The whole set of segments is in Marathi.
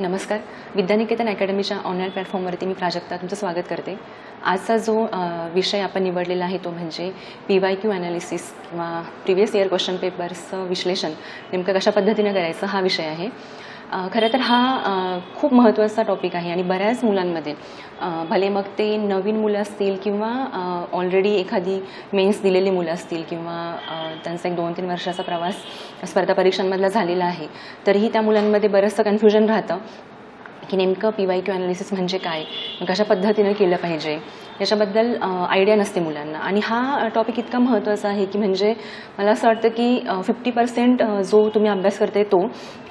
नमस्कार. विद्यानिकेतन अकॅडमीच्या ऑनलाईन प्लॅटफॉर्मवरती मी प्राजक्ता तुमचं स्वागत करते. आजचा जो विषय आपण निवडलेला आहे तो म्हणजे पी वाय क्यू ॲनालिसिस किंवा प्रिव्हियस इयर क्वेश्चन पेपर्सचं विश्लेषण नेमकं कशा पद्धतीनं करायचं हा विषय आहे. खरं तर हा खूप महत्त्वाचा टॉपिक आहे आणि बऱ्याच मुलांमध्ये. भले मग ते नवीन मुलं असतील किंवा ऑलरेडी एखादी मेन्स दिलेली मुलं असतील किंवा त्यांचा एक दोन तीन वर्षाचा प्रवास स्पर्धा परीक्षांमधला झालेला आहे तरीही त्या मुलांमध्ये बरंचसं कन्फ्युजन राहतं. की नेमकं पी वाय क्यू ॲनालिसिस म्हणजे काय? कशा पद्धतीनं केलं पाहिजे? याच्याबद्दल आयडिया नसते मुलांना. आणि हा टॉपिक इतका महत्त्वाचा आहे की म्हणजे मला असं वाटतं की फिफ्टी पर्सेंट जो तुम्ही अभ्यास करते तो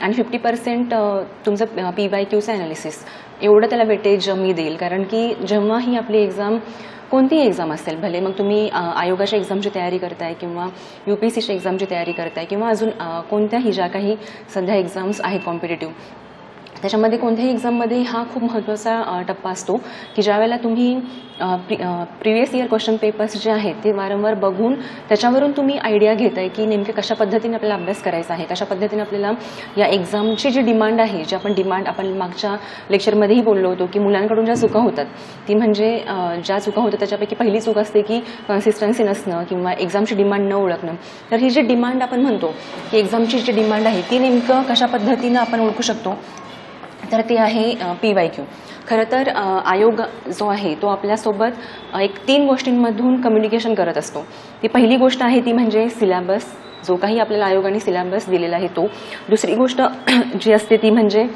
आणि फिफ्टी पर्सेंट तुमचं पी वाय क्यूचं ॲनालिसिस एवढं त्याला वेटेज मी देईल. कारण की जेव्हा ही आपली एक्झाम कोणतीही एक्झाम असेल भले मग तुम्ही आयोगाच्या एक्झामची तयारी करताय किंवा यू पी सीच्या एक्झामची तयारी करताय किंवा अजून कोणत्याही ज्या काही सध्या एक्झाम्स आहेत कॉम्पिटेटिव्ह त्याच्यामध्ये कोणत्याही एक्झाममध्ये हा खूप महत्त्वाचा टप्पा असतो की ज्यावेळेला तुम्ही pre previous year question papers जे आहेत ते वारंवार बघून त्याच्यावरून तुम्ही आयडिया घेत आहे की नेमके कशा पद्धतीने आपल्याला अभ्यास करायचा आहे कशा पद्धतीने आपल्याला या एक्झामची जी डिमांड आहे जी आपण डिमांड आपण मागच्या लेक्चरमध्येही बोललो होतो की मुलांकडून ज्या चुका होतात ती म्हणजे ज्या चुका होतात त्याच्यापैकी पहिली चूक असते की कन्सिस्टन्सी नसणं किंवा एक्झामची डिमांड न ओळखणं. तर ही जी डिमांड आपण म्हणतो की एक्झामची जी डिमांड आहे ती नेमकं कशा पद्धतीनं आपण ओळखू शकतो? तर ते आहे पी वाय क्यू. खरं तर आयोग जो आहे तो आपल्यासोबत एक तीन गोष्टींमधून कम्युनिकेशन करत असतो. ती पहिली गोष्ट आहे ती म्हणजे सिलॅबस जो काही आपल्याला आयोगाने सिलॅबस दिलेला आहे तो. दुसरी गोष्ट जी असते ती म्हणजे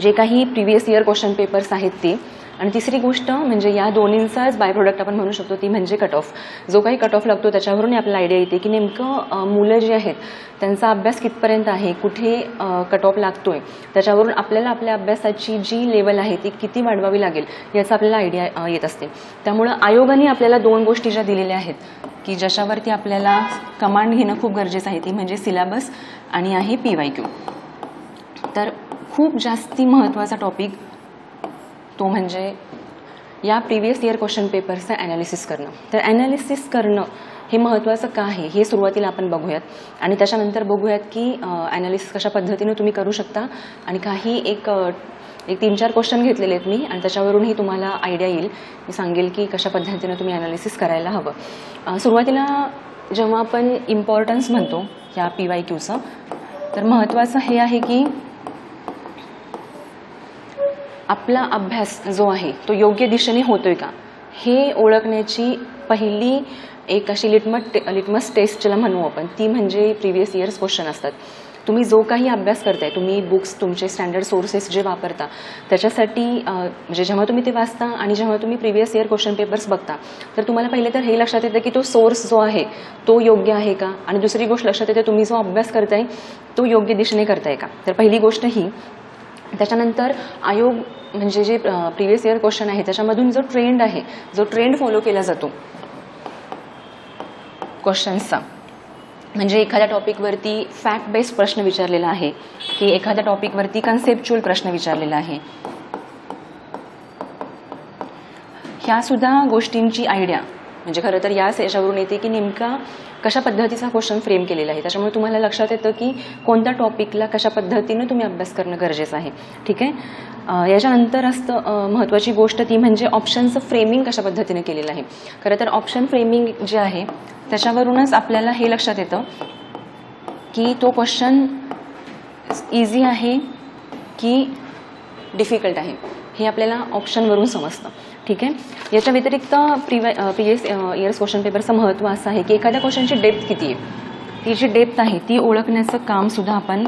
जे काही प्रिव्हियस इयर क्वेश्चन पेपर्स आहेत ते आणि तिसरी गोष्ट म्हणजे या दोन्हींचाच बाय प्रोडक्ट आपण म्हणू शकतो ती म्हणजे कट ऑफ जो काही कट ऑफ लागतो त्याच्यावरून आपल्याला आयडिया येते की नेमकं मुलं जी आहेत त्यांचा अभ्यास कितपर्यंत आहे कुठे कट ऑफ आहे त्याच्यावरून आपल्याला आपल्या अभ्यासाची जी लेवल आहे ती किती वाढवावी लागेल याचा आपल्याला आयडिया येत असते. त्यामुळं आयोगाने आपल्याला दोन गोष्टी ज्या दिलेल्या आहेत की ज्याच्यावरती आपल्याला कमांड घेणं खूप गरजेचं आहे ती म्हणजे सिलॅबस आणि आहे पी वाय क्यू तर खूप जास्ती महत्त्वाचा टॉपिक तो म्हणजे या प्रिव्हियस इयर क्वेश्चन पेपरचं ॲनालिसिस करणं. तर ॲनालिसिस करणं हे महत्त्वाचं का आहे हे सुरुवातीला आपण बघूयात. आणि त्याच्यानंतर बघूयात की ॲनालिसिस कशा पद्धतीनं तुम्ही करू शकता. आणि काही एक एक तीन चार क्वेश्चन घेतलेले आहेत मी. आणि त्याच्यावरूनही तुम्हाला आयडिया येईल. मी सांगेल की कशा पद्धतीनं तुम्ही ॲनालिसिस करायला हवं. सुरुवातीला जेव्हा आपण इम्पॉर्टन्स म्हणतो या पी वाय क्यूचं तर महत्त्वाचं हे आहे की आपला अभ्यास जो आहे तो योग्य दिशेने होतोय का? हे ओळखण्याची पहिली एक अशी लिटमट टे लिटमस टेस्ट ज्याला म्हणू आपण ती म्हणजे प्रिव्हियस इयर्स क्वेश्चन असतात. तुम्ही जो काही अभ्यास करताय तुम्ही बुक्स तुमचे स्टँडर्ड सोर्सेस जे वापरता त्याच्यासाठी म्हणजे जेव्हा तुम्ही ते वाचता आणि जेव्हा तुम्ही प्रिव्हियस इयर क्वेश्चन पेपर्स बघता तर तुम्हाला पहिले तर हे लक्षात येतं की तो सोर्स जो आहे तो योग्य आहे का? आणि दुसरी गोष्ट लक्षात येते तुम्ही जो अभ्यास करताय तो योग्य दिशेने करताय का? तर पहिली गोष्ट ही त्याच्यानंतर आयोग म्हणजे जे प्रिव्हियस इयर क्वेश्चन आहे त्याच्यामधून जो ट्रेंड आहे जो ट्रेंड फॉलो केला जातो क्वेश्चन्सचा म्हणजे एखाद्या टॉपिकवरती फॅक्ट बेस्ड प्रश्न विचारलेला आहे की एखाद्या टॉपिकवरती कन्सेप्च्युअल प्रश्न विचारलेला आहे. ह्या सुद्धा गोष्टींची आयडिया म्हणजे खरं तर याच याच्यावरून येते की नेमका कशा पद्धतीचा क्वेश्चन फ्रेम केलेला आहे? त्याच्यामुळे तुम्हाला लक्षात येतं की कोणत्या टॉपिकला कशा पद्धतीनं तुम्ही अभ्यास करणं गरजेचं आहे. ठीक आहे? याच्यानंतर असतं महत्त्वाची गोष्ट ती म्हणजे ऑप्शनचं फ्रेमिंग कशा पद्धतीने केलेलं आहे. खरं तर ऑप्शन फ्रेमिंग जे आहे त्याच्यावरूनच आपल्याला हे लक्षात येतं की तो क्वेश्चन इझी आहे की डिफिकल्ट आहे. हे आपल्याला ऑप्शनवरून समजतं. ठीक आहे? याच्या व्यतिरिक्त previous years question पेपरचं महत्त्व असं आहे की एखाद्या क्वेश्चनची डेप्थ किती आहे? ती जी डेप्थ आहे ती ओळखण्याचं कामसुद्धा आपण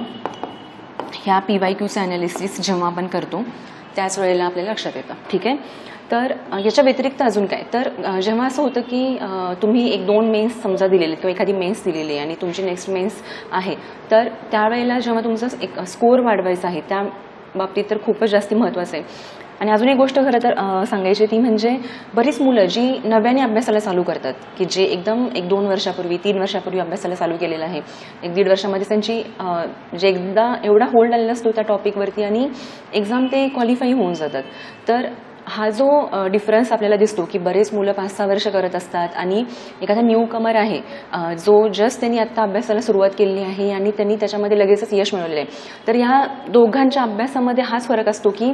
ह्या पी वाय क्यूचं ॲनालिसिस जेव्हा आपण करतो त्याच वेळेला आपल्याला लक्षात येतं. ठीक आहे? तर याच्या व्यतिरिक्त अजून काय? तर जेव्हा असं होतं की तुम्ही एक दोन मेन्स समजा दिलेले किंवा एखादी मेन्स दिलेली आहे आणि तुमची नेक्स्ट मेन्स आहे तर त्यावेळेला जेव्हा तुमचा एक स्कोअर वाढवायचा आहे त्या बाबतीत तर खूपच जास्त महत्त्वाचं आहे. आणि अजून एक गोष्ट खरं तर सांगायची ती म्हणजे बरीच मुलं जी नव्याने अभ्यासाला चालू करतात की जे एकदम एक दोन वर्षापूर्वी तीन वर्षापूर्वी अभ्यासाला चालू केलेलं आहे. एक दीड वर्षामध्ये त्यांची जे एकदा एवढा होल्ड आलेला असतो त्या टॉपिकवरती आणि एक्झाम ते क्वालिफाई होऊन जातात. तर हा जो डिफरन्स आपल्याला दिसतो की बरेच मुलं पाच सहा वर्ष करत असतात आणि एखादा न्यू कमर आहे जो जस्ट त्यांनी आत्ता अभ्यासाला सुरुवात केलेली आहे आणि त्यांनी त्याच्यामध्ये लगेचच यश मिळवलेलं आहे. तर ह्या दोघांच्या अभ्यासामध्ये हाच फरक असतो की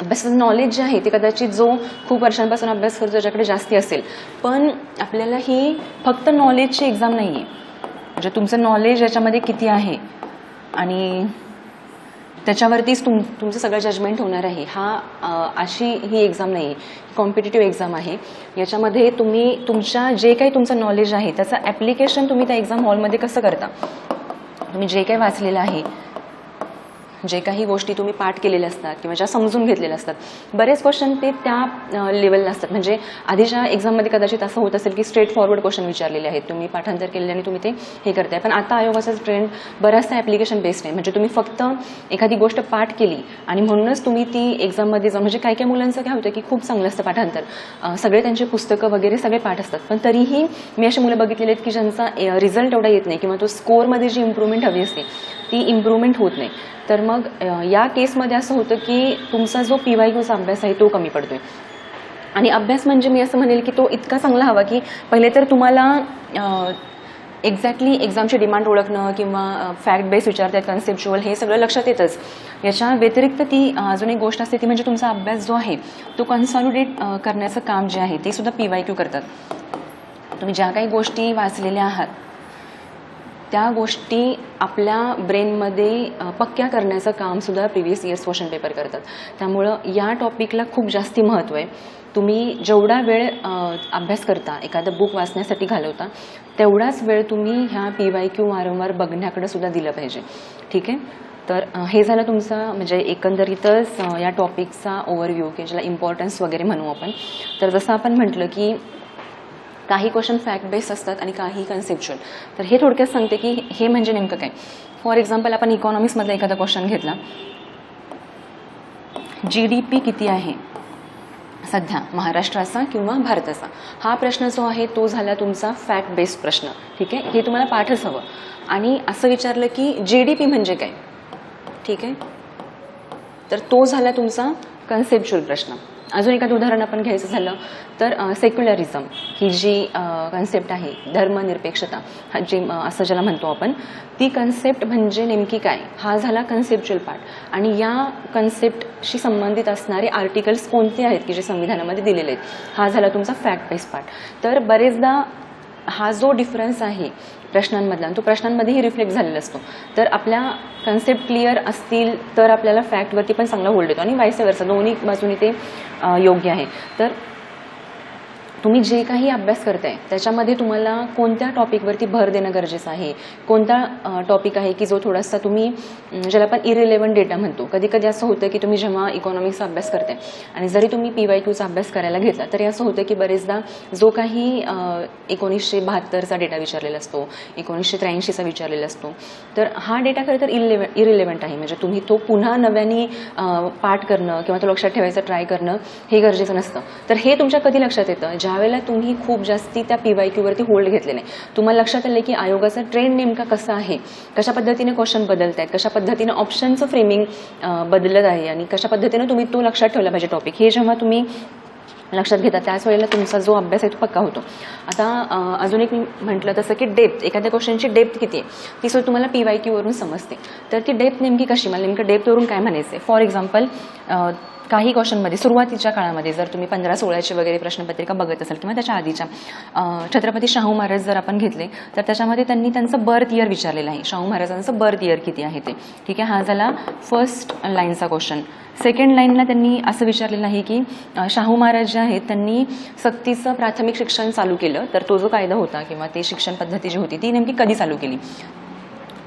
अभ्यासाचं नॉलेज जे आहे ते कदाचित जो खूप वर्षांपासून अभ्यास करतो त्याच्याकडे जास्ती असेल. पण आपल्याला ही फक्त नॉलेजची एक्झाम नाही आहे म्हणजे तुमचं नॉलेज याच्यामध्ये किती आहे? आणि त्याच्यावरतीच तुम तुमचं सगळं जजमेंट होणार आहे. हा अशी ही एक्झाम नाही आहे कॉम्पिटेटिव्ह एक्झाम आहे. याच्यामध्ये तुम्ही तुमच्या जे काही तुमचं नॉलेज आहे त्याचं ॲप्लिकेशन तुम्ही त्या एक्झाम हॉलमध्ये कसं करता? तुम्ही जे काही वाचलेलं आहे जे काही गोष्टी तुम्ही पाठ केलेल्या असतात किंवा ज्या समजून घेतलेल्या असतात बरेच क्वेश्चन ते त्या लेवलला असतात. म्हणजे आधीच्या एक्झाममध्ये कदाचित असं होत असेल की स्ट्रेट फॉरवर्ड क्वेश्चन विचारलेले आहेत. तुम्ही पाठांतर केलेले आणि तुम्ही ते हे करताय. पण आता आयोगाचा ट्रेंड बराचसा ॲप्लिकेशन बेस्ड आहे. म्हणजे तुम्ही फक्त एखादी गोष्ट पाठ केली आणि म्हणूनच तुम्ही ती एक्झाममध्ये जाऊन म्हणजे काय काय मुलांचं काय होतं की खूप चांगलं असतं पाठांतर. सगळे त्यांचे पुस्तकं वगैरे सगळे पाठ असतात. पण तरीही मी अशी मुलं बघितलेली आहेत की ज्यांचा रिझल्ट एवढा येत नाही किंवा तो स्कोअरमध्ये जी इम्प्रूव्हमेंट हवी असते ती इम्प्रूव्हमेंट होत नाही. तर मग या केसमध्ये असं होतं की तुमचा जो पी वाय क्यूचा अभ्यास आहे तो कमी पडतोय. आणि अभ्यास म्हणजे मी असं म्हणेल की तो इतका चांगला हवा की पहिले तर तुम्हाला एक्झॅक्टली एक्झामची डिमांड ओळखणं किंवा फॅक्ट बेस विचारतात कन्सेप्च्युअल हे सगळं लक्षात येतच. याच्या व्यतिरिक्त ती अजून एक गोष्ट असते ती म्हणजे तुमचा अभ्यास जो आहे तो कन्सॉलिडेट करण्याचं काम जे आहे ते सुद्धा पी वाय क्यू करतात. तुम्ही ज्या काही गोष्टी वाचलेल्या आहात त्या गोष्टी आपल्या ब्रेनमध्ये पक्क्या करण्याचं कामसुद्धा प्रिव्हियस इयर्स क्वेश्चन पेपर करतात. त्यामुळं या टॉपिकला खूप जास्ती महत्त्व आहे. तुम्ही जेवढा वेळ अभ्यास करता एखादं बुक वाचण्यासाठी घालवता तेवढाच वेळ तुम्ही ह्या पी वाय क्यू वारंवार बघण्याकडे सुद्धा दिलं पाहिजे. ठीक आहे? तर हे झालं तुमचं म्हणजे एकंदरीतच या टॉपिकचा ओव्हरव्ह्यू की ज्याला इम्पॉर्टन्स वगैरे म्हणू आपण. तर जसं आपण म्हटलं की काही क्वेश्चन फॅक्ट बेस्ड असतात आणि काही कन्सेप्च्युअल तर हे थोडक्यात सांगते की हे म्हणजे नेमकं काय. फॉर एक्झाम्पल आपण इकॉनॉमिक्समधला एखादा क्वेश्चन घेतला. जी डी पी किती आहे? सध्या महाराष्ट्राचा किंवा भारताचा? हा प्रश्न जो आहे तो झाला तुमचा फॅक्ट बेस्ड प्रश्न. ठीक आहे? हे तुम्हाला पाठच हवं. आणि असं विचारलं की जी डी पी म्हणजे काय? ठीक आहे? तर तो झाला तुमचा कन्सेप्च्युअल प्रश्न. अजून एखादं उदाहरण आपण घ्यायचं झालं तर सेक्युलरिझम ही जी कन्सेप्ट आहे धर्मनिरपेक्षता हा जी असं ज्याला म्हणतो आपण ती कन्सेप्ट म्हणजे नेमकी काय? हा झाला कन्सेप्च्युअल पार्ट आणि या कन्सेप्टशी संबंधित असणारे आर्टिकल्स कोणते आहेत की जे संविधानामध्ये दिलेले आहेत? हा झाला तुमचा फॅक्ट बेस्ड पार्ट तर बरेचदा हा जो डिफरन्स आहे प्रश्नांमधला. तो प्रश्नांमध्येही रिफ्लेक्ट झालेला असतो. तर आपल्या कन्सेप्ट क्लिअर असतील तर आपल्याला फॅक्टवरती पण चांगला होल्ड येतो. आणि वायसे वर्ष दोन्ही बाजूनी ते योग्य आहे. तर तुम्ही जे काही अभ्यास करताय त्याच्यामध्ये तुम्हाला कोणत्या टॉपिकवरती भर देणं गरजेचं आहे? कोणता टॉपिक आहे की जो थोडासा तुम्ही ज्याला आपण इरिलेव्हंट डेटा म्हणतो. कधी कधी असं होतं की तुम्ही जेव्हा इकॉनॉमिक्सचा अभ्यास करताय आणि जरी तुम्ही पी वाय क्यूचा अभ्यास करायला घेतला तरी असं होतं की बरेचदा जो काही एकोणीसशे बहात्तरचा डेटा विचारलेला असतो एकोणीसशे त्र्याऐंशीचा विचारलेला असतो तर हा डेटा खरं तर इरिलेव्ह इरिलेव्हंट आहे. म्हणजे तुम्ही तो पुन्हा नव्याने पाठ करणं किंवा तो लक्षात ठेवायचा ट्राय करणं हे गरजेचं नसतं. तर हे तुमच्या कधी लक्षात येतं? ज्यावेळेला तुम्ही खूप जास्ती त्या पी वाय क्यूवरती होल्ड घेतले नाही तुम्हाला लक्षात आलं की आयोगाचा ट्रेंड नेमका कसा आहे? कशा पद्धतीने क्वेश्चन बदलत आहेत कशा पद्धतीने ऑप्शनचं फ्रेमिंग बदलत आहे? आणि कशा पद्धतीने तुम्ही तो लक्षात ठेवला पाहिजे टॉपिक हे जेव्हा तुम्ही लक्षात घेता त्याच वेळेला तुमचा जो अभ्यास आहे तो पक्का होतो. आता अजून एक मी म्हटलं तसं की डेप्थ एखाद्या क्वेश्चनची डेप्थ किती आहे? ती सुद्धा तुम्हाला पी वाय क्यूवरून समजते. तर ती डेप्थ नेमकी कशी? मला नेमकं डेप्थवरून काय म्हणायचं आहे फॉर एक्झाम्पल काही क्वेश्चनमध्ये सुरुवातीच्या काळामध्ये जर तुम्ही पंधरा सोळाची वगैरे प्रश्नपत्रिका बघत असाल किंवा त्याच्या आधीच्या छत्रपती शाहू महाराज जर आपण घेतले तर त्याच्यामध्ये त्यांनी त्यांचं बर्थ इयर विचारलेलं आहे. शाहू महाराजांचं बर्थ इयर किती आहे ते? ठीक आहे हा झाला फर्स्ट लाईनचा क्वेश्चन सेकंड लाईनला त्यांनी असं विचारलेलं आहे की शाहू महाराज जे आहेत त्यांनी सक्तीचं प्राथमिक शिक्षण चालू केलं तर तो जो कायदा होता किंवा ते शिक्षण पद्धती जी होती ती नेमकी कधी चालू केली?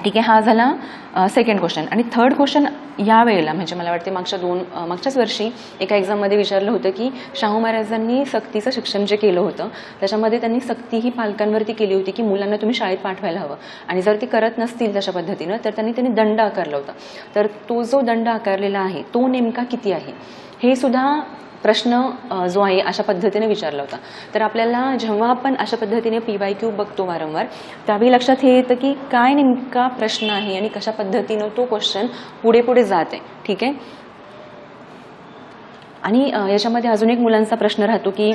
ठीक आहे हा झाला सेकंड क्वेश्चन आणि थर्ड क्वेश्चन या वेळेला म्हणजे मला वाटते मागच्या दोन मागच्याच वर्षी एका एक्झाममध्ये विचारलं होतं की शाहू महाराजांनी सक्तीचं शिक्षण जे केलं होतं त्याच्यामध्ये त्यांनी सक्ती ही पालकांवरती केली होती की मुलांना तुम्ही शाळेत पाठवायला हवं. आणि जर ते करत नसतील तशा पद्धतीनं तर त्यांनी त्यांनी दंड आकारला होता. तर तो जो दंड आकारलेला आहे तो नेमका किती आहे? हे सुद्धा प्रश्न जो आहे अशा पद्धतीने विचारला होता. तर आपल्याला जेव्हा आपण अशा पद्धतीने पी वाय क्यू बघतो वारंवार त्यावेळी लक्षात हे येतं की काय नेमका प्रश्न आहे आणि कशा पद्धतीनं तो क्वेश्चन पुढे पुढे जात. आहे ठीक आहे? आणि याच्यामध्ये अजून एक मुलांचा प्रश्न राहतो की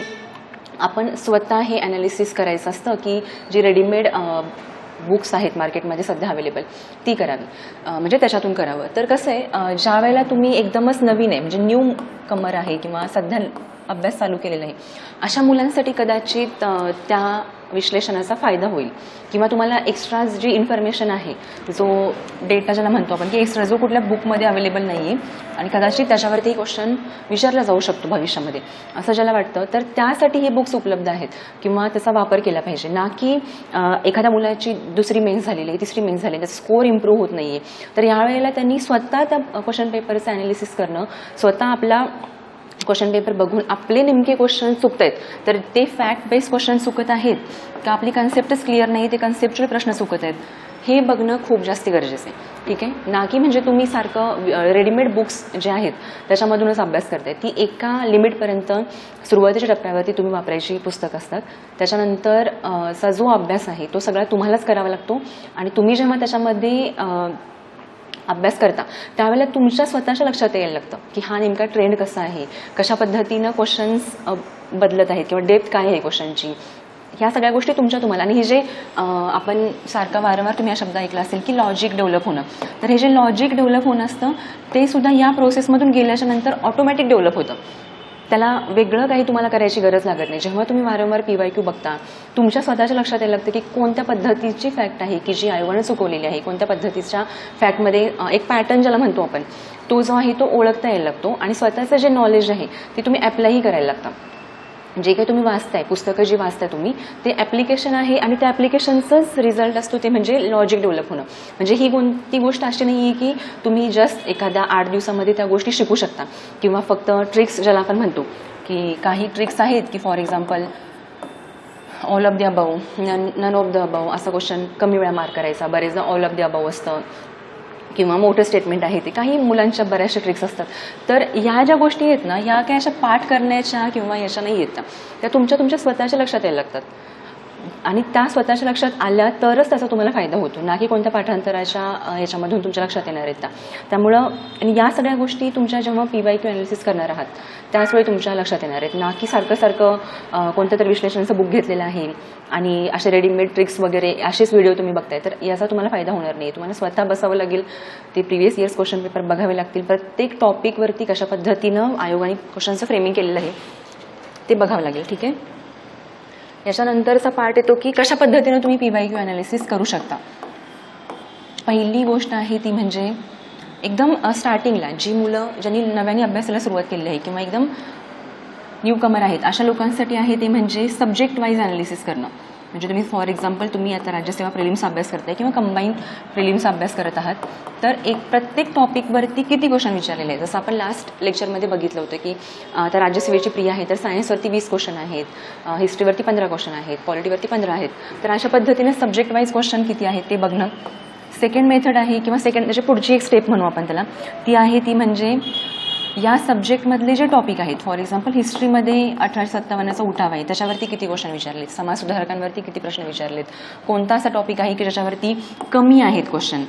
आपण स्वतः हे ॲनालिसिस करायचं असतं की जी रेडीमेड बुक्स आहेत मार्केटमध्ये सध्या अवेलेबल ती करावी. म्हणजे त्याच्यातून करावं. तर कसं आहे ज्या वेळेला तुम्ही एकदमच नवीन आहे म्हणजे न्यू कमर आहे किंवा सध्या अभ्यास चालू केलेला आहे अशा मुलांसाठी कदाचित त्या विश्लेषणाचा फायदा होईल. किंवा तुम्हाला एक्स्ट्रा जी इन्फॉर्मेशन आहे जो डेटा ज्याला म्हणतो आपण की एक्स्ट्रा जो कुठल्या बुकमध्ये अवेलेबल नाही आहे आणि कदाचित त्याच्यावरती क्वेश्चन विचारला जाऊ शकतो भविष्यामध्ये. असं ज्याला वाटतं तर त्यासाठी हे बुक्स उपलब्ध आहेत किंवा त्याचा वापर केला पाहिजे. ना की एखाद्या मुलाची दुसरी मेन्स झालेली आहे तिसरी मेन्स झालेली आहे त्याचा स्कोअर इम्प्रूव्ह होत नाही आहे तर यावेळेला त्यांनी स्वतः त्या क्वेश्चन पेपरचं ॲनालिसिस करणं स्वतः आपला क्वेश्चन पेपर बघून आपले नेमके क्वेश्चन चुकत आहेत तर ते फॅक्ट बेस्ड क्वेश्चन चुकत आहेत का? आपली कन्सेप्टच क्लिअर नाही ते कन्सेप्च्युअल प्रश्न चुकत आहेत हे बघणं खूप जास्त गरजेचं आहे. ठीक आहे? ना की म्हणजे तुम्ही सारखं रेडीमेड बुक्स जे आहेत त्याच्यामधूनच अभ्यास करताय ती एका लिमिटपर्यंत सुरुवातीच्या टप्प्यावरती तुम्ही वापरायची पुस्तक असतात. त्याच्यानंतर चा जो अभ्यास आहे तो सगळा तुम्हालाच करावा लागतो. आणि तुम्ही जेव्हा त्याच्यामध्ये अभ्यास करता. त्यावेळेला तुमच्या स्वतःच्या लक्षात यायला लागतं की हा नेमका ट्रेंड कसा आहे? कशा पद्धतीनं क्वेश्चन्स बदलत आहेत किंवा डेप्थ काय आहे क्वेश्चनची ह्या सगळ्या गोष्टी तुमच्या तुम्हाला. आणि हे जे आपण सारखं वारंवार तुम्ही हा शब्द ऐकला असेल की लॉजिक डेव्हलप होणं. तर हे जे लॉजिक डेव्हलप होणं असतं ते सुद्धा या प्रोसेसमधून गेल्याच्यानंतर ऑटोमॅटिक डेव्हलप होतं. त्याला वेगळं काही तुम्हाला करायची गरज लागत नाही. जेव्हा तुम्ही वारंवार पी वाय क्यू बघता तुमच्या स्वतःच्या लक्षात यायला लागतं की कोणत्या पद्धतीची फॅक्ट आहे की जी आयोगानं चुकवलेली आहे कोणत्या पद्धतीच्या फॅक्टमध्ये एक पॅटर्न ज्याला म्हणतो आपण तो जो आहे तो ओळखता यायला लागतो आणि स्वतःचं जे नॉलेज आहे ते तुम्ही अप्लायही करायला लागतं. जे काही तुम्ही वाचताय पुस्तकं जी वाचताय तुम्ही ते ॲप्लिकेशन आहे आणि त्या ॲप्लिकेशनचंच रिझल्ट असतो ते म्हणजे लॉजिक डेव्हलप होणं. म्हणजे ही कोणती गोष्ट अशी नाही आहे की तुम्ही जस्ट एखाद्या आठ दिवसामध्ये त्या गोष्टी शिकू शकता. किंवा फक्त ट्रिक्स ज्याला आपण म्हणतो की काही ट्रिक्स आहेत की for example all of the above none of the above असा क्वेश्चन कमी वेळा मार्क करायचा. बरेचदा ऑल ऑफ द अबाऊ असतं. किंवा मोठं स्टेटमेंट आहे ते. काही मुलांच्या बऱ्याचशा ट्रिक्स असतात. तर ह्या ज्या गोष्टी आहेत ना ह्या काय अशा पाठ करण्याच्या किंवा याच्या नाही येत त्या तुमच्या तुमच्या स्वतःच्या लक्षात यायला लागतात. आणि त्या स्वतःच्या लक्षात आल्या तरच त्याचा तुम्हाला फायदा होतो. ना की कोणत्या पाठांतराच्या याच्यामधून तुमच्या लक्षात येणार आहेत त्या. त्यामुळं आणि या सगळ्या गोष्टी तुमच्या जेव्हा पी वाय क्यू अनालिसिस करणार आहात त्याचवेळी तुमच्या लक्षात येणार आहेत. ना की सारखं सारखं कोणत्या कोणतं तरी विश्लेषणाचं बुक घेतलेलं आहे आणि असे रेडीमेड ट्रिक्स वगैरे असेच व्हिडिओ तुम्ही बघताय तर याचा तुम्हाला फायदा होणार नाही. तुम्हाला स्वतः बसावं लागेल. ते प्रिव्हियस इयर्स क्वेश्चन पेपर बघावे लागतील. प्रत्येक टॉपिकवरती कशा पद्धतीनं आयोगाने क्वेश्चनचं फ्रेमिंग केलेलं आहे ते बघावं लागेल. ठीक आहे? याच्यानंतरचा पार्ट येतो की कशा पद्धतीनं तुम्ही पी वाय क्यू अनालिसिस करू शकता. पहिली गोष्ट आहे ती म्हणजे एकदम स्टार्टिंगला जी मुलं ज्यांनी नव्याने अभ्यासाला सुरुवात केलेली आहे किंवा एकदम न्यू कमर आहेत अशा लोकांसाठी आहे ते म्हणजे सब्जेक्ट वाईज अनालिसिस करणं. म्हणजे तुम्ही फॉर एक्झाम्पल तुम्ही आता राज्यसेवा प्रिलिम्स अभ्यास करताय किंवा कंबाईन प्रिलिम्स अभ्यास करत आहात तर एक प्रत्येक टॉपिकवरती किती क्वेश्चन विचारलेले आहेत? जसं आपण लास्ट लेक्चरमध्ये बघितलं होतं की आता राज्यसेवेची प्रिया आहे तर सायन्सवरती वीस क्वेश्चन आहेत हिस्ट्रीवरती पंधरा क्वेश्चन आहेत पॉलिटीवरती पंधरा आहेत. तर अशा पद्धतीने सब्जेक्ट वाईज क्वेश्चन किती आहेत ते बघणं. सेकंड मेथड आहे किंवा सेकंड म्हणजे त्याची पुढची एक स्टेप म्हणू आपण त्याला. ती आहे ती म्हणजे या सब्जेक्टमधले जे टॉपिक आहेत फॉर एक्झाम्पल हिस्ट्रीमध्ये अठराशे सत्तावन्नचा उठाव आहे त्याच्यावरती किती क्वेश्चन विचारलेत? समाज सुधारकांवरती किती प्रश्न विचारलेत? कोणता असा टॉपिक आहे की ज्याच्यावरती कमी आहेत क्वेश्चन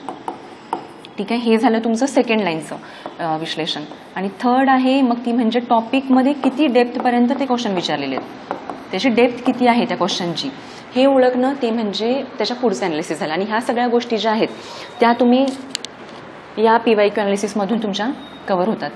ठीक आहे हे झालं तुमचं सेकंड लाईनचं विश्लेषण. आणि थर्ड आहे मग ती म्हणजे टॉपिकमध्ये किती डेप्थपर्यंत ते क्वेश्चन विचारलेले आहेत त्याची डेप्थ किती आहे त्या क्वेश्चनची हे ओळखणं ते म्हणजे त्याच्या पुढचं ॲनालिसिस झालं. आणि ह्या सगळ्या गोष्टी ज्या आहेत त्या तुम्ही या पी वाय क्यू ॲनालिसिसमधून तुमच्या कवर होतात.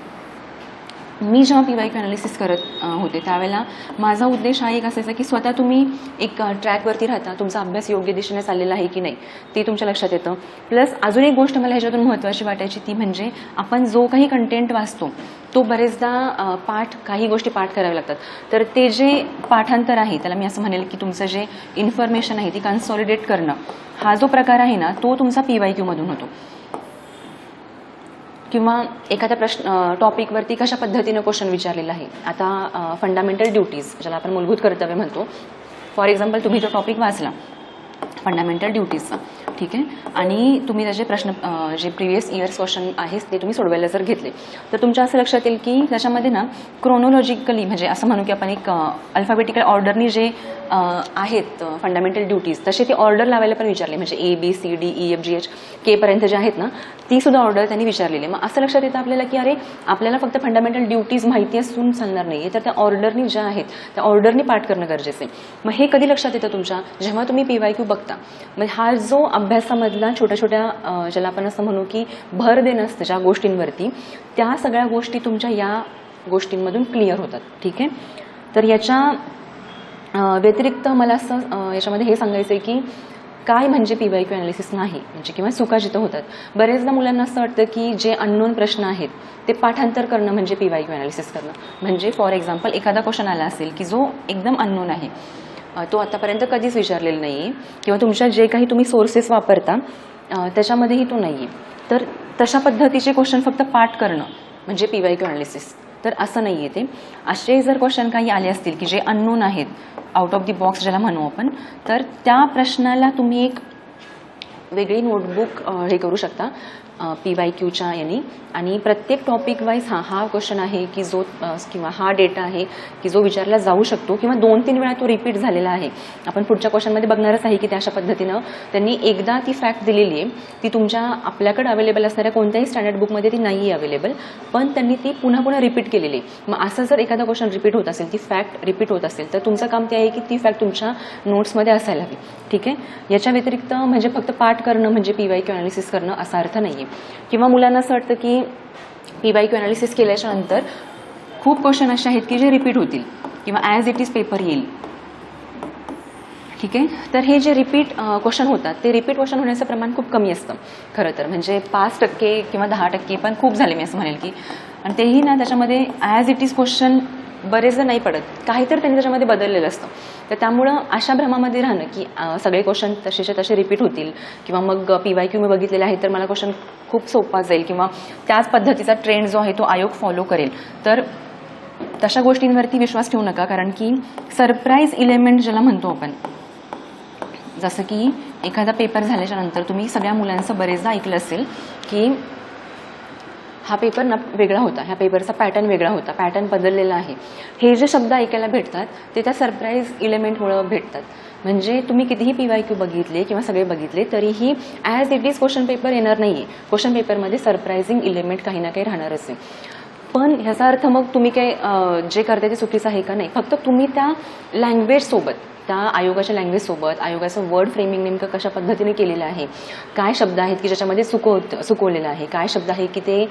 मी जेव्हा पी वाय क्यू अनालिसिस करत होते त्यावेळेला माझा उद्देश हा एक असायचा की स्वतः तुम्ही एक ट्रॅकवरती राहता तुमचा अभ्यास योग्य दिशेने चाललेला आहे की नाही ते तुमच्या लक्षात येतं. प्लस अजून एक गोष्ट मला ह्याच्यातून महत्त्वाची वाटायची ती म्हणजे आपण जो काही कंटेंट वाचतो तो बरेचदा पाठ काही गोष्टी पाठ कराव्या लागतात. तर ते जे पाठांतर आहे त्याला मी असं म्हणेल की तुमचं जे इन्फॉर्मेशन आहे ती कन्सॉलिडेट करणं हा जो प्रकार आहे ना तो तुमचा पी वाय क्यूमधून होतो. किंवा एखाद्या प्रश्न टॉपिकवरती कशा पद्धतीनं क्वेश्चन विचारलेला आहे? आता फंडामेंटल ड्युटीज ज्याला आपण मूलभूत कर्तव्य म्हणतो. फॉर एक्झाम्पल तुम्ही तो टॉपिक वाचला. फंडामेंटल ड्युटीजचं ठीक आहे? आणि तुम्ही त्याचे प्रश्न जे प्रिव्हियस इयर्स क्वेश्चन आहेत ते तुम्ही सोडवायला जर घेतले तर तुमच्या असं लक्षात येईल की त्याच्यामध्ये ना क्रोनॉलॉजिकली म्हणजे असं म्हणू की आपण एक अल्फाबेटिकल ऑर्डरनी जे आहेत फंडामेंटल ड्युटीज तसे ते ऑर्डर लावायला पण विचारले. म्हणजे A B C D E e, F G H केपर्यंत जे आहेत ना ती सुद्धा ऑर्डर त्यांनी विचारलेली आहे. मग असं लक्षात येतं आपल्याला की अरे आपल्याला फक्त फंडामेंटल ड्युटीज माहिती असून चालणार नाही तर त्या ऑर्डरनी ज्या आहेत त्या ऑर्डरनी पाठ करणं गरजेचं आहे. मग हे कधी लक्षात येतं तुमच्या? जेव्हा तुम्ही पी वाय क्यू बघता. मग हा जो अभ्यासामधला छोट्या छोट्या ज्याला आपण असं म्हणू की भर देणं असतं ज्या गोष्टींवरती त्या सगळ्या गोष्टी तुमच्या या गोष्टींमधून क्लिअर होतात. ठीक आहे? तर याच्या व्यतिरिक्त मला असं याच्यामध्ये हे सांगायचं आहे की काय म्हणजे पी वाय क्यू अनालिसिस नाही? म्हणजे किंवा चुका जिथं होतात. बरेचदा मुलांना असं वाटतं की जे अननोन प्रश्न आहेत ते पाठांतर करणं म्हणजे पी वाय क्यू अनालिसिस करणं. म्हणजे फॉर एक्झाम्पल एखादा क्वेश्चन आला असेल की जो एकदम अननोन आहे तो आतापर्यंत कधीच विचारलेला नाही आहे किंवा तुमच्या जे काही तुम्ही सोर्सेस वापरता त्याच्यामध्येही तो नाही आहे तर तशा पद्धतीचे क्वेश्चन फक्त पाठ करणं म्हणजे पी वाय क्यू अनालिसिस तर असं नाही आहे ते. असे जर क्वेश्चन काही आले असतील की जे अननोन आहेत आउट ऑफ दी बॉक्स ज्याला म्हणू आपण तर त्या प्रश्नाला तुम्ही एक वेगळी नोटबुक हे करू शकता. पी वाय क्यूच्या यांनी. आणि प्रत्येक टॉपिक वाईज हा हा क्वेश्चन आहे की जो किंवा हा डेटा आहे की जो विचारला जाऊ शकतो किंवा दोन तीन वेळा तो रिपीट झालेला आहे. आपण पुढच्या क्वेश्चनमध्ये बघणारच आहे की त्या अशा पद्धतीनं त्यांनी एकदा ती फॅक्ट दिलेली आहे ती तुमच्या आपल्याकडे अवेलेबल असणाऱ्या कोणत्याही स्टँडर्ड बुकमध्ये ती नाही आहे अवेलेबल पण त्यांनी ती पुन्हा पुन्हा रिपीट केलेली आहे. मग असं जर एखादा क्वेश्चन रिपीट होत असेल ती फॅक्ट रिपीट होत असेल तर तुमचं काम ते आहे की ती फॅक्ट तुमच्या नोट्समध्ये असायला हवी. ठीक आहे? याच्या व्यतिरिक्त म्हणजे फक्त पाठ करणं म्हणजे पी वाय क्यू अनालिसिस करणं असा अर्थ नाही आहे किंवा मुलांना असं वाटतं की पी वाय क्यू अनालिसिस केल्याच्यानंतर खूप क्वेश्चन असे आहेत की जे रिपीट होतील किंवा ॲज इट इज पेपर येईल. ठीक आहे? तर हे जे रिपीट क्वेश्चन होतात ते रिपीट क्वेश्चन होण्याचं प्रमाण खूप कमी असतं. खरं तर. म्हणजे पाच टक्के किंवा दहा टक्के पण खूप झाले मी असं म्हणेल की. आणि तेही ना त्याच्यामध्ये ॲज इट इज क्वेश्चन बरेचदा नाही पडत. काहीतरी त्यांनी त्याच्यामध्ये बदललेलं असतं. तर त्यामुळं अशा भ्रमामध्ये राहणं की सगळे क्वेश्चन तसेच्या तसे रिपीट होतील. किंवा मग पी वाय क्यू मी बघितलेले आहे तर मला क्वेश्चन खूप सोपा जाईल. किंवा त्याच पद्धतीचा ट्रेंड जो आहे तो आयोग फॉलो करेल. तर तशा गोष्टींवरती विश्वास ठेवू नका. कारण की सरप्राईज इलेमेंट ज्याला म्हणतो आपण जसं की एखादा पेपर झाल्याच्यानंतर तुम्ही सगळ्या मुलांचं बरेचदा ऐकलं असेल की हा पेपर ना वेगळा होता. ह्या पेपरचा पॅटर्न वेगळा होता. पॅटर्न बदललेला आहे. हे जे शब्द ऐकायला भेटतात ते त्या सरप्राईज इलेमेंटमुळं भेटतात. म्हणजे तुम्ही कितीही पी वाय क्यू बघितले किंवा सगळे बघितले तरीही as it is question paper येणार नाही आहे क्वेश्चन पेपरमध्ये सरप्रायझिंग इलेमेंट काही ना काही राहणारच आहे. पण ह्याचा अर्थ मग तुम्ही काही जे करते ते चुकीचं आहे का नाही? फक्त तुम्ही त्या लँग्वेजसोबत त्या आयोगाच्या लँग्वेजसोबत आयोगाचं वर्ड फ्रेमिंग नेमकं कशा पद्धतीने केलेलं आहे? काय शब्द आहेत की ज्याच्यामध्ये सुकवत सुकवलेलं आहे? काय शब्द आहे की ते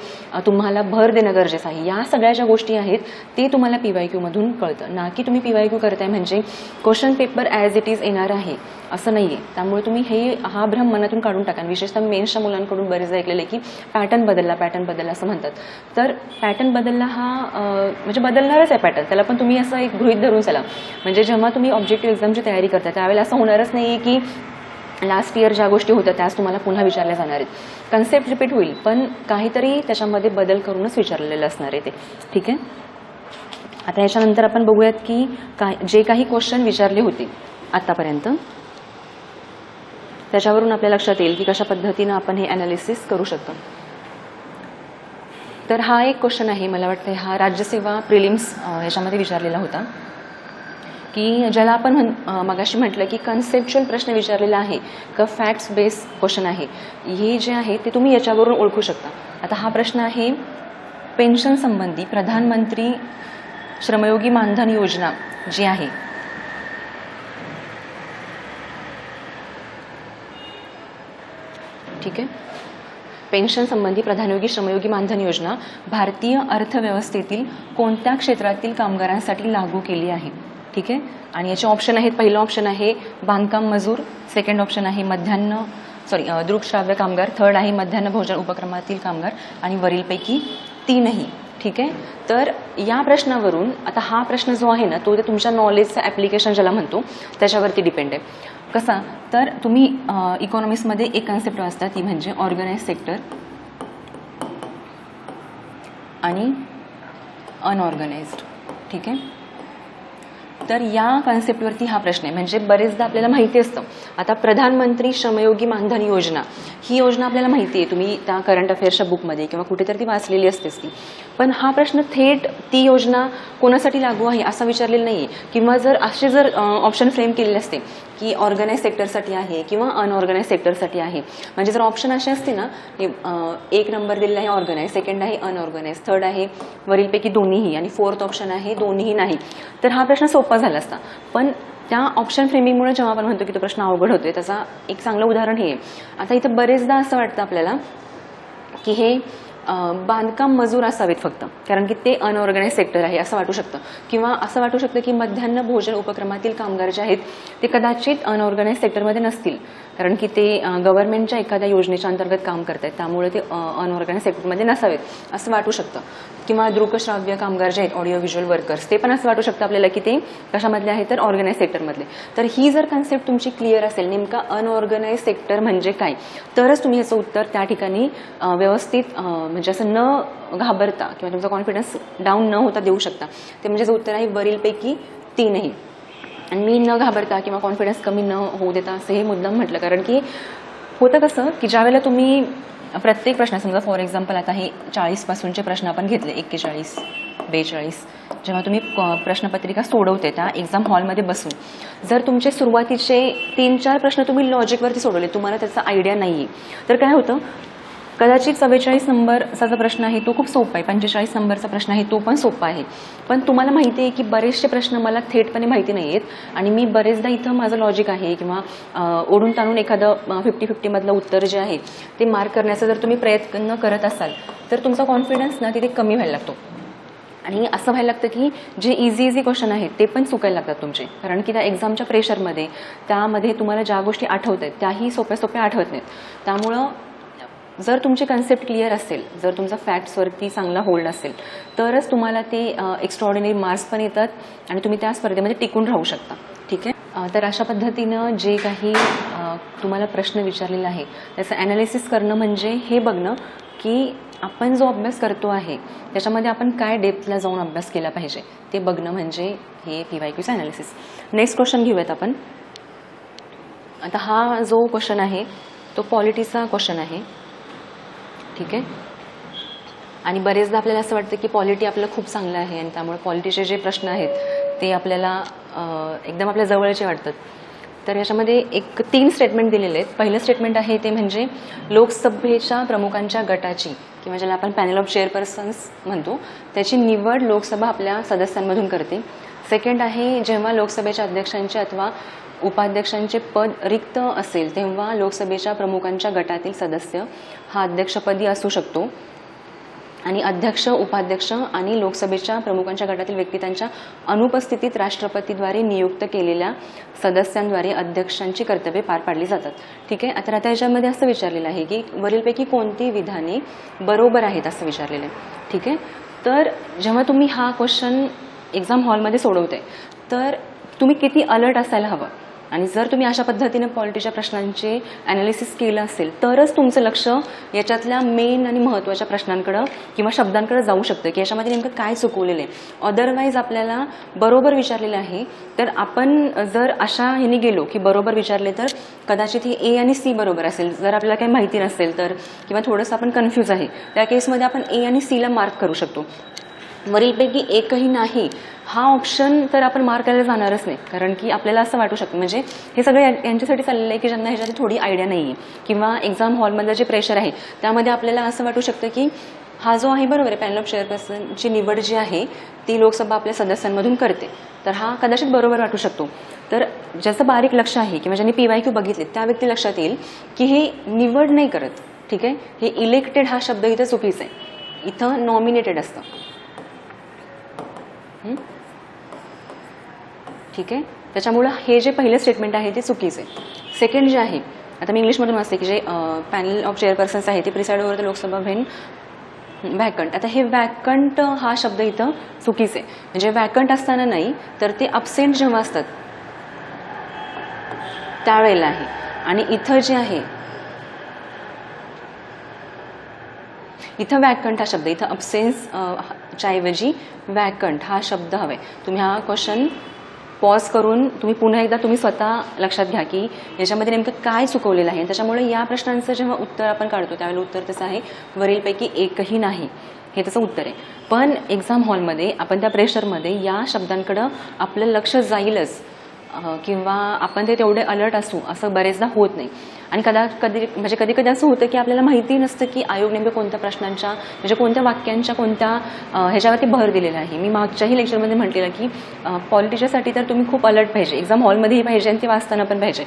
तुम्हाला भर देणं गरजेचं आहे? या सगळ्या ज्या गोष्टी आहेत ते तुम्हाला पी वाय क्यूमधून कळतं. ना की तुम्ही पी वाय क्यू करताय म्हणजे question paper as it is येणार आहे असं नाही आहे त्यामुळे तुम्ही हे हा भ्रम मनातून काढून टाका. विशेषतः मेन्सच्या मुलांकडून बरेचदा ऐकलेलं आहे की पॅटर्न बदलला पॅटर्न बदलला असं म्हणतात. तर पॅटर्न बदलला हा म्हणजे बदलणारच आहे पॅटर्न त्याला पण तुम्ही असं एक गृहित धरून चला. म्हणजे जेव्हा तुम्ही ऑब्जेक्टिव्ह एक्झामची तयारी करता त्यावेळेला असं होणारच नाही आहे की लास्ट इयर ज्या गोष्टी होत्या त्याच तुम्हाला पुन्हा विचारल्या जाणार आहेत. कन्सेप्ट रिपीट होईल पण काहीतरी त्याच्यामध्ये बदल करूनच विचारलेलं असणार आहे ते. ठीक आहे? आता याच्यानंतर आपण बघूयात की काय जे काही क्वेश्चन विचारले होते आत्तापर्यंत त्याच्यावरून आपल्या लक्षात येईल की कशा पद्धतीनं आपण हे ॲनालिसिस करू शकतो. तर हा एक क्वेश्चन आहे मला वाटतं हा राज्यसेवा प्रिलिम्स ह्याच्यामध्ये विचारलेला होता. की ज्याला आपण म्हण मगाशी म्हटलं की कन्सेप्च्युअल प्रश्न विचारलेला आहे का फॅक्ट्स बेस क्वेश्चन आहे हे जे आहे ते तुम्ही याच्यावरून ओळखू शकता. आता हा प्रश्न आहे पेन्शन संबंधी प्रधानमंत्री श्रमयोगी मानधन योजना जी आहे. ठीक आहे? पेन्शन संबंधी प्रधानयोगी श्रमयोगी मानधन योजना भारतीय अर्थव्यवस्थेतील कोणत्या क्षेत्रातील कामगारांसाठी लागू केली आहे? ठीक आहे? आणि याचे ऑप्शन आहेत पहिलं ऑप्शन आहे बांधकाम मजूर सेकंड ऑप्शन आहे मध्यान्न सॉरी दृकश्राव्य कामगार थर्ड आहे मध्यान्ह भोजन उपक्रमातील कामगार आणि वरीलपैकी तीनही ठीक आहे? तर या प्रश्नावरून आता हा प्रश्न जो आहे ना तो ते तुमच्या नॉलेजचं ॲप्लिकेशन ज्याला म्हणतो त्याच्यावरती डिपेंड आहे. कसा? तर तुम्ही इकॉनॉमिक्समध्ये एक कन्सेप्ट वाचता ती म्हणजे ऑर्गनाइज सेक्टर आणि अनऑर्गनाइज्ड ठीक आहे? तर या कॉन्सेप्टवरती हा प्रश्न आहे. म्हणजे बरेचदा आपल्याला माहिती असतं. आता प्रधानमंत्री श्रमयोगी मानधन योजना ही योजना आपल्याला माहिती आहे. तुम्ही त्या करंट अफेअर्सच्या बुकमध्ये किंवा कुठेतरी ती वाचलेली असतेच ती. पण हा प्रश्न थेट ती योजना कोणासाठी लागू आहे असं विचारलेलं नाही आहे किंवा जर असे जर ऑप्शन फ्रेम केलेले असते की ऑर्गनाईज सेक्टरसाठी आहे किंवा अनऑर्गनाईज सेक्टरसाठी आहे. म्हणजे जर ऑप्शन असे असते ना की एक नंबर दिलेला आहे ऑर्गनाईज सेकंड आहे अनऑर्गनाईज थर्ड आहे वरीलपैकी दोन्हीही आणि फोर्थ ऑप्शन आहे दोन्हीही नाही. तर हा प्रश्न सोपा झाला असता. पण त्या ऑप्शन फ्रेमिंगमुळे जेव्हा आपण म्हणतो की तो प्रश्न अवघड होतोय त्याचा एक चांगलं उदाहरण हे आहे. आता इथं बरेचदा असं वाटतं आपल्याला की हे बांधकाम मजूर असावेत फक्त. कारण की ते अनऑर्गनाईज सेक्टर आहे असं वाटू शकतं. किंवा असं वाटू शकतं की मध्यान्ह भोजन उपक्रमातील कामगार जे आहेत ते कदाचित अनऑर्गनाईज सेक्टरमध्ये नसतील. कारण की ते गव्हर्नमेंटच्या एखाद्या योजनेच्या अंतर्गत काम करत आहेत त्यामुळे ते अनऑर्गनाईज सेक्टरमध्ये नसावेत. असं वाटू शकतं. किंवा दृकश्राव्य कामगार जे आहेत ऑडिओ व्हिज्युअल वर्कर्स ते पण असं वाटू शकतं आपल्याला की ते कशामधले आहेत तर ऑर्गनाईज सेक्टरमधले तर ही जर कन्सेप्ट तुमची क्लिअर असेल नेमका अनऑर्गनाईज सेक्टर म्हणजे काय? तरच तुम्ही याचं उत्तर त्या ठिकाणी व्यवस्थित म्हणजे म्हणजे असं न घाबरता किंवा तुमचा कॉन्फिडन्स डाऊन न होता देऊ शकता. ते म्हणजे जे उत्तर आहे वरीलपैकी तीनही आणि मी न घाबरता किंवा कॉन्फिडन्स कमी न होऊ देता असं हे मुद्दाम म्हटलं. कारण की होतं कसं की ज्यावेळेला तुम्ही प्रत्येक प्रश्न समजा फॉर एक्झाम्पल आता हे चाळीसपासूनचे प्रश्न आपण घेतले एक्केचाळीस बेचाळीस जेव्हा तुम्ही प्रश्नपत्रिका सोडवते त्या एक्झाम हॉलमध्ये बसून. जर तुमचे सुरुवातीचे तीन चार प्रश्न तुम्ही लॉजिकवरती सोडवले तुम्हाला त्याचा आयडिया नाही आहे तर काय होतं? कदाचित चव्वेचाळीस नंबरचा जो प्रश्न आहे तो खूप सोपा आहे. पंचेचाळीस नंबरचा प्रश्न आहे तो पण सोपा आहे. पण तुम्हाला माहिती आहे की बरेचसे प्रश्न मला थेटपणे माहिती नाही आहेत आणि मी बरेचदा इथं माझं लॉजिक आहे किंवा ओढून ताणून एखादं फिफ्टी फिफ्टीमधलं उत्तर जे आहे ते मार्क करण्याचा जर तुम्ही प्रयत्न करत असाल तर तुमचा कॉन्फिडन्स ना तिथे कमी व्हायला लागतो. आणि असं व्हायला लागतं की जे इझी इझी क्वेश्चन आहेत ते पण चुकायला लागतात तुमचे. कारण की त्या एक्झामच्या प्रेशरमध्ये त्यामध्ये तुम्हाला ज्या गोष्टी आठवत आहेत त्याही सोप्या सोप्या आठवत नाहीत. त्यामुळं जर तुमची कन्सेप्ट क्लिअर असेल जर तुमचा फॅक्ट्सवरती चांगला होल्ड असेल तरच तुम्हाला ते एक्स्ट्रॉर्डिनरी मार्क्स पण येतात आणि तुम्ही त्या स्पर्धेमध्ये टिकून राहू शकता. ठीक आहे? तर अशा पद्धतीनं जे काही तुम्हाला प्रश्न विचारलेला आहे त्याचं ॲनालिसिस करणं म्हणजे हे बघणं की आपण जो अभ्यास करतो आहे त्याच्यामध्ये आपण काय डेप्थला जाऊन अभ्यास केला पाहिजे ते बघणं म्हणजे हे पी वाय क्यूचं ॲनालिसिस नेक्स्ट क्वेश्चन घेऊयात आपण. आता हा जो क्वेश्चन आहे तो पॉलिटीचा क्वेश्चन आहे. ठीक आहे? आणि बरेचदा आपल्याला असं वाटतं की पॉलिटी आपलं खूप चांगलं आहे आणि त्यामुळे पॉलिटीचे जे प्रश्न आहेत ते आपल्याला एकदम आपल्या जवळचे वाटतात. तर याच्यामध्ये एक तीन स्टेटमेंट दिलेले आहेत. पहिलं स्टेटमेंट आहे ते म्हणजे लोकसभेच्या प्रमुखांच्या गटाची किंवा ज्याला आपण पॅनल ऑफ चेअरपर्सन्स म्हणतो त्याची निवड लोकसभा आपल्या सदस्यांमधून करते. सेकंड आहे जेव्हा लोकसभेच्या अध्यक्षांची अथवा उपाध्यक्षांचे पद रिक्त असेल तेव्हा लोकसभेच्या प्रमुखांच्या गटातील सदस्य हा अध्यक्षपदी असू शकतो. आणि अध्यक्ष उपाध्यक्ष आणि लोकसभेच्या प्रमुखांच्या गटातील व्यक्ती त्यांच्या अनुपस्थितीत राष्ट्रपतीद्वारे नियुक्त केलेल्या सदस्यांद्वारे अध्यक्षांची कर्तव्ये पार पाडली जातात. ठीक आहे? आता आता याच्यामध्ये असं विचारलेलं आहे की वरीलपैकी कोणती विधाने बरोबर आहेत असं विचारलेलं आहे. ठीक आहे? तर जेव्हा तुम्ही हा क्वेश्चन एक्झाम हॉलमध्ये सोडवते तर तुम्ही किती अलर्ट असायला हवं? आणि जर तुम्ही अशा पद्धतीने पॉलिटीच्या प्रश्नांचे ॲनालिसिस केलं असेल तरच तुमचं लक्ष याच्यातल्या मेन आणि महत्त्वाच्या प्रश्नांकडं किंवा शब्दांकडे जाऊ शकतं. की याच्यामध्ये नेमकं काय चुकवलेलं आहे? अदरवाईज आपल्याला बरोबर विचारलेलं आहे. तर आपण जर अशा ह्याने गेलो की बरोबर विचारले तर कदाचित हे ए आणि सी बरोबर असेल. जर आपल्याला काही माहिती नसेल तर किंवा थोडंसं आपण कन्फ्यूज आहे त्या केसमध्ये आपण ए आणि सीला मार्क करू शकतो. वरीलपैकी एकही नाही हा ऑप्शन तर आपण मार्क करायला जाणारच नाही. कारण की आपल्याला असं वाटू शकतं. म्हणजे हे सगळं यांच्यासाठी चाललेलं आहे की ज्यांना ह्याच्यात थोडी आयडिया नाही आहे किंवा एक्झाम हॉलमधलं जे प्रेशर आहे त्यामध्ये आपल्याला असं वाटू शकतं की हा जो आहे बरोबर आहे पॅनल ऑफ शेअरपर्सनची निवड जी आहे ती लोकसभा आपल्या सदस्यांमधून करते. तर हा कदाचित बरोबर वाटू शकतो. तर ज्याचं बारीक लक्ष आहे किंवा ज्यांनी पी वाय क्यू बघितले त्या व्यक्ती लक्षात येईल की हे निवड नाही करत. ठीक आहे? हे इलेक्टेड हा शब्द इथं चुकीचा आहे. इथं नॉमिनेटेड असतं. ठीक आहे? त्याच्यामुळं हे जे पहिलं स्टेटमेंट आहे ते चुकीचं आहे. सेकंड जे आहे आता मी इंग्लिशमधून वाचते की जे पॅनल ऑफ चेअरपर्सन्स आहे ते preside over the Lok Sabha when vacant आता हे वॅकंट हा शब्द इथं चुकीचे म्हणजे वॅकंट असताना नाही तर ते अबसेंट जेव्हा असतात त्यावेळेला आहे. आणि इथं जे आहे इथं वॅकंट हा शब्द इथं अपसेन्सच्या ऐवजी वॅकंट हा शब्द हवे तुम्ही हा क्वेश्चन पॉज करून तुम्ही पुन्हा एकदा तुम्ही स्वतः लक्षात घ्या की याच्यामध्ये नेमकं काय चुकवलेलं आहे. त्याच्यामुळे या प्रश्नांचं जेव्हा उत्तर आपण काढतो त्यावेळेला उत्तर तसं आहे वरीलपैकी एकही नाही. हे त्याचं उत्तर आहे. पण एक्झाम हॉलमध्ये आपण त्या प्रेशरमध्ये या शब्दांकडं आपलं लक्ष जाईलच. किंवा आपण ते तेवढे अलर्ट असू असं बरेचदा होत नाही. आणि कदा कधी म्हणजे कधी कधी असं होतं की आपल्याला माहिती नसतं की आयोग नेमकं कोणत्या प्रश्नांच्या म्हणजे कोणत्या वाक्यांच्या कोणत्या ह्याच्यावरती भर दिलेला आहे. मी मागच्याही लेक्चरमध्ये म्हटलेलं की पॉलिटिशियसाठी तर तुम्ही खूप अलर्ट पाहिजे. एक्झाम हॉलमध्येही पाहिजे आणि ते वाचताना पण पाहिजे.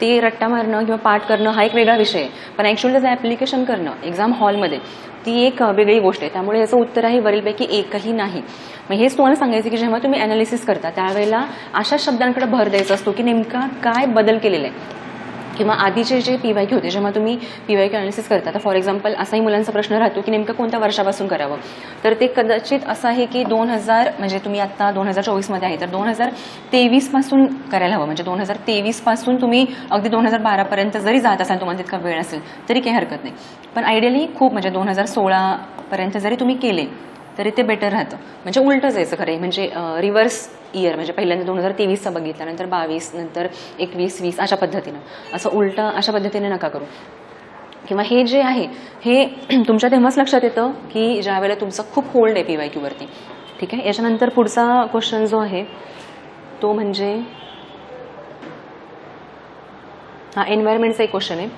ते रट्टा मारणं किंवा पाठ करणं हा एक वेगळा विषय आहे. पण ॲक्च्युअली त्याचं ॲप्लिकेशन करणं एक्झाम हॉलमध्ये ती एक वेगळी गोष्ट आहे. त्यामुळे याचं उत्तर आहे वरीलपैकी एकही नाही. मग हेच तुम्हाला सांगायचं की जेव्हा तुम्ही ॲनालिसिस करता त्यावेळेला अशा शब्दांकडे भर द्यायचा असतो की नेमका काय बदल केलेला आहे किंवा आधीचे जे पी वाय क्यू होते जेव्हा तुम्ही पी वाय क्यू अनालिसिस करता तर फॉर एक्झाम्पल असाही मुलांचा प्रश्न राहतो की नेमकं कोणत्या वर्षापासून करावं? तर ते कदाचित असं आहे की दोन हजार म्हणजे तुम्ही आत्ता दोन हजार चोवीसमध्ये आहे तर दोन हजार तेवीसपासून करायला हवं. म्हणजे दोन हजार तेवीसपासून तुम्ही अगदी दोन हजार बारापर्यंत जरी जात असाल तुम्हाला तितका वेळ असेल तरी काही हरकत नाही. पण आयडियली खूप म्हणजे दोन हजार सोळापर्यंत जरी तुम्ही केले तरी ते बेटर राहतं. म्हणजे उलटं जायचं खरं आहे. म्हणजे रिव्हर्स इयर म्हणजे पहिल्यांदा दोन हजार तेवीसचा बघितला नंतर बावीस नंतर एकवीस वीस अशा पद्धतीनं. असं उलटं अशा पद्धतीने नका करू. किंवा हे जे आहे हे तुमच्या तेव्हाच लक्षात येतं की ज्यावेळेला तुमचं तुमचा खूप होल्ड आहे पी वाय क्यूवरती ठीक आहे? याच्यानंतर पुढचा क्वेश्चन जो आहे तो म्हणजे हा एन्व्हायरमेंटचा एक क्वेश्चन आहे.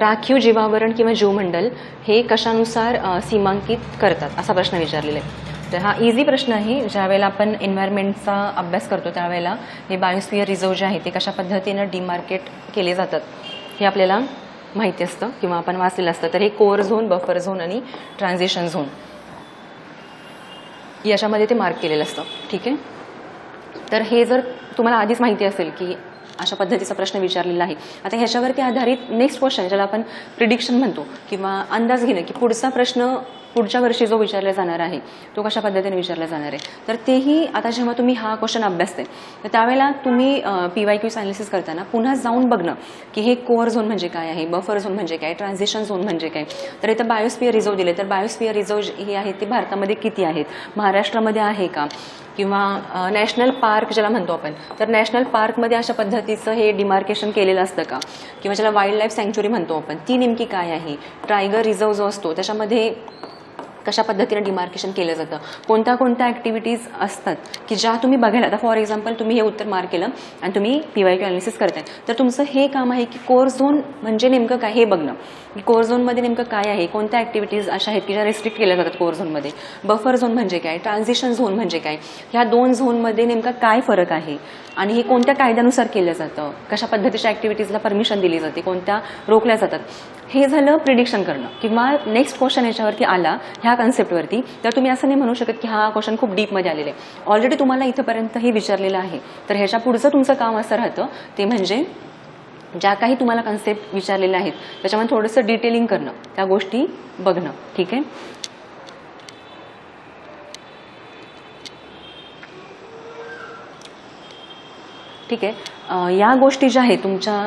राखीव जीवावरण किंवा जीवमंडल हे कशानुसार सीमांकित करतात असा प्रश्न विचारलेला आहे. तर हा इझी प्रश्न आहे. ज्यावेळेला आपण एन्व्हायरमेंटचा अभ्यास करतो त्यावेळेला हे बायोस्फिअर रिझर्व जे आहे ते कशा पद्धतीनं डिमार्केट केले जातात हे आपल्याला माहिती असतं किंवा आपण वाचलेलं असतं. तर हे कोर झोन बफर झोन आणि ट्रान्झिशन झोन याच्यामध्ये ते मार्क केलेलं असतं. ठीक आहे? तर हे जर तुम्हाला आधीच माहिती असेल की अशा पद्धतीचा प्रश्न विचारलेला आहे. आता ह्याच्यावरती आधारित नेक्स्ट क्वेश्चन ज्याला आपण प्रिडिक्शन म्हणतो किंवा अंदाज घेणं की पुढचा प्रश्न पुढच्या वर्षी जो विचारला जाणार आहे तो कशा पद्धतीने विचारला जाणार आहे. तर तेही आता जेव्हा तुम्ही हा क्वेश्चन अभ्यासते तर त्यावेळेला तुम्ही पी वाय क्यूज अनालिसिस करताना पुन्हा जाऊन बघणं की हे कोअर झोन म्हणजे काय आहे बफर झोन म्हणजे काय ट्रान्झिशन झोन म्हणजे काय. तर इथं बायोस्फिअर रिझर्व दिले तर बायोस्फियर रिझर्व हे आहेत ते भारतामध्ये किती आहेत? महाराष्ट्रामध्ये आहे का? किंवा नॅशनल पार्क ज्याला म्हणतो आपण तर नॅशनल पार्कमध्ये अशा पद्धतीचं हे डिमार्केशन केलेलं असतं का? किंवा ज्याला वाईल्ड लाईफ सँक्च्युरी म्हणतो आपण ती नेमकी काय आहे? टायगर रिझर्व जो असतो त्याच्यामध्ये कशा पद्धतीने डिमार्केशन केलं जातं. कोणत्या कोणत्या ॲक्टिव्हिटीज असतात की ज्या तुम्ही बघायला आता फॉर एक्झाम्पल तुम्ही हे उत्तर मार्क केलं आणि तुम्ही पी वाय क्यू अनालिसिस करताय. तर तुमचं हे काम आहे की कोर झोन म्हणजे नेमकं काय हे बघणं. की कोर झोनमध्ये नेमकं काय आहे कोणत्या ॲक्टिव्हिटीज अशा आहेत की ज्या रिस्ट्रिक्ट केल्या जातात कोर झोनमध्ये बफर झोन म्हणजे काय? ट्रान्झिशन झोन म्हणजे काय? ह्या दोन झोनमध्ये नेमका काय फरक आहे? आणि हे कोणत्या कायद्यानुसार केलं जातं? कशा पद्धतीच्या ॲक्टिव्हिटीजला परमिशन दिली जाते? कोणत्या रोखल्या जातात? हे झालं प्रिडिक्शन करणं. किंवा नेक्स्ट क्वेश्चन याच्यावरती आला ह्या कन्सेप्टवरती तर तुम्ही असं नाही म्हणू शकत की हा क्वेश्चन खूप डीपमध्ये आलेला आहे. ऑलरेडी तुम्हाला इथंपर्यंत हे विचारलेलं आहे. तर ह्याच्या पुढचं तुमचं काम असं राहतं ते म्हणजे ज्या काही तुम्हाला कन्सेप्ट विचारलेल्या आहेत त्याच्यामध्ये थोडंसं डिटेलिंग करणं त्या गोष्टी बघणं. ठीक आहे? ठीक आहे. या गोष्टी ज्या आहेत तुमच्या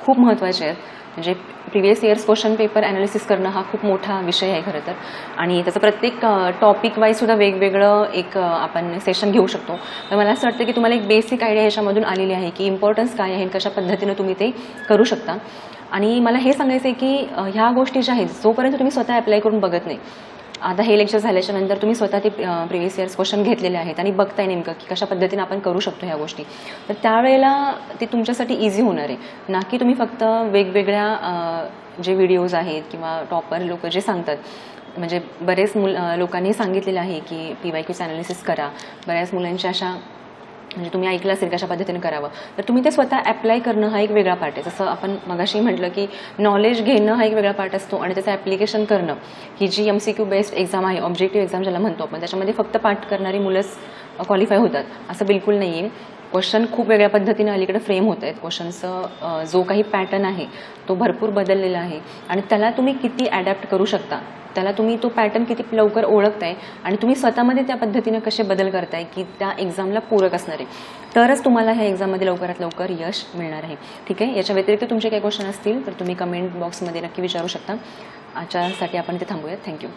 खूप महत्त्वाच्या आहेत. म्हणजे previous years question paper analysis करणं हा खूप मोठा विषय आहे खरं तर. आणि त्याचं प्रत्येक टॉपिक वाईज सुद्धा वेगवेगळं एक आपण सेशन घेऊ शकतो. तर मला असं वाटतं की तुम्हाला एक बेसिक आयडिया याच्यामधून आलेली आहे की इम्पॉर्टन्स काय आहे कशा पद्धतीनं तुम्ही ते करू शकता. आणि मला हे सांगायचं आहे की ह्या गोष्टी ज्या आहेत जोपर्यंत तुम्ही स्वतः अप्लाय करून बघत नाही आता हे लेक्चर झाल्याच्यानंतर तुम्ही स्वतः ते प्रिव्हियस इयर्स क्वेश्चन घेतलेले आहेत आणि बघताय नेमकं की कशा पद्धतीने आपण करू शकतो ह्या गोष्टी. तर त्यावेळेला ते तुमच्यासाठी इझी होणार आहे. ना की तुम्ही फक्त वेगवेगळ्या जे व्हिडिओज आहेत किंवा टॉपर लोक जे सांगतात. म्हणजे बरेच मुल लोकांनी सांगितलेलं आहे की पी वाय क्यूचं ॲनालिसिस करा. बऱ्याच मुलांच्या अशा म्हणजे तुम्ही ऐकलं असेल कशा पद्धतीने करावं. तर तुम्ही ते स्वतः अप्लाय करणं हा एक वेगळा पार्ट आहे. जसं आपण मगाशी म्हटलं की नॉलेज घेणं हा एक वेगळा पार्ट असतो आणि त्याचं ॲप्लिकेशन करणं. ही जी M C Q based exam आहे ऑब्जेक्टिव्ह एक्झाम ज्याला म्हणतो आपण त्याच्यामध्ये फक्त पाठ करणारी मुलंच क्वालिफाय होतात. असं बिलकुल नाही आहे क्वेश्चन खूप वेगळ्या पद्धतीने अलीकडे फ्रेम होत आहेत. क्वेश्चनचं जो काही पॅटर्न आहे तो भरपूर बदललेला आहे. आणि त्याला तुम्ही किती ॲडॅप्ट करू शकता? त्याला तुम्ही तो पॅटर्न किती लवकर ओळखताय? आणि तुम्ही स्वतःमध्ये त्या पद्धतीनं कसे बदल करताय की त्या एक्झामला पूरक असणार? आहे तरच तुम्हाला ह्या एक्झाममध्ये लवकरात लवकर यश मिळणार आहे. ठीक आहे? याच्या व्यतिरिक्त तुमचे काही क्वेश्चन असतील तर तुम्ही कमेंट बॉक्समध्ये नक्की विचारू शकता. आजच्यासाठी आपण ते थांबूयात. थँक्यू.